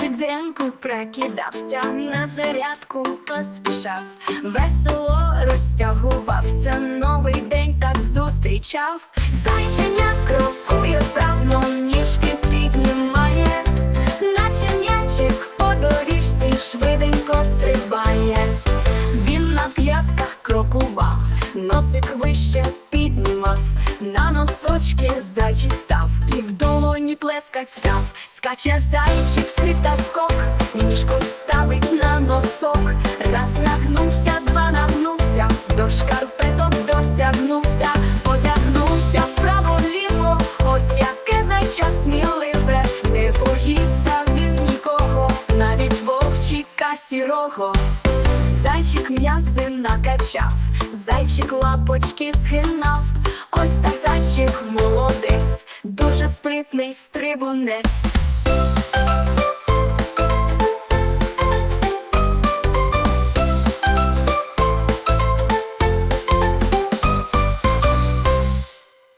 ранку прокидався, на зарядку поспішав, весело розтягувався, новий день так зустрічав. Зайченя крокує вправно, ніжки піднімає, наче м'ячик по доріжці швиденько стрибає. Він на п'ятках крокував, носик вище піднімав, на носочки зайчик став, півдолоні плескать став, скаче зайчик, зайча сміливе, не боїться він нікого, навіть вовчика сірого. Зайчик м'язи накачав, зайчик лапочки схинав, Ось так зайчик молодець, дуже спритний стрибунець.